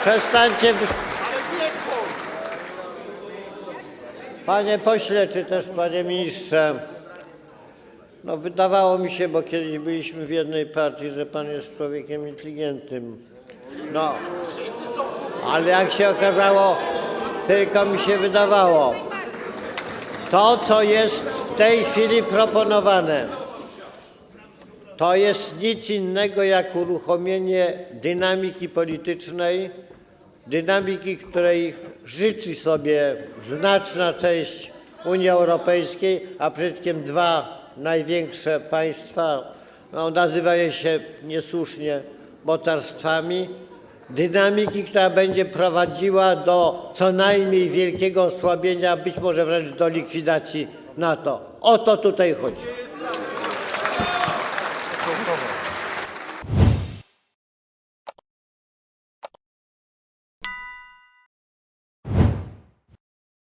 Przestańcie. Panie pośle, czy też panie ministrze, no wydawało mi się, bo kiedyś byliśmy w jednej partii, że pan jest człowiekiem inteligentnym. No, ale jak się okazało, tylko mi się wydawało. To, co jest w tej chwili proponowane, to jest nic innego jak uruchomienie dynamiki politycznej, dynamiki, której życzy sobie znaczna część Unii Europejskiej, a przede wszystkim dwa największe państwa, no, nazywają się niesłusznie mocarstwami, dynamiki, która będzie prowadziła do co najmniej wielkiego osłabienia, być może wręcz do likwidacji NATO. O to tutaj chodzi.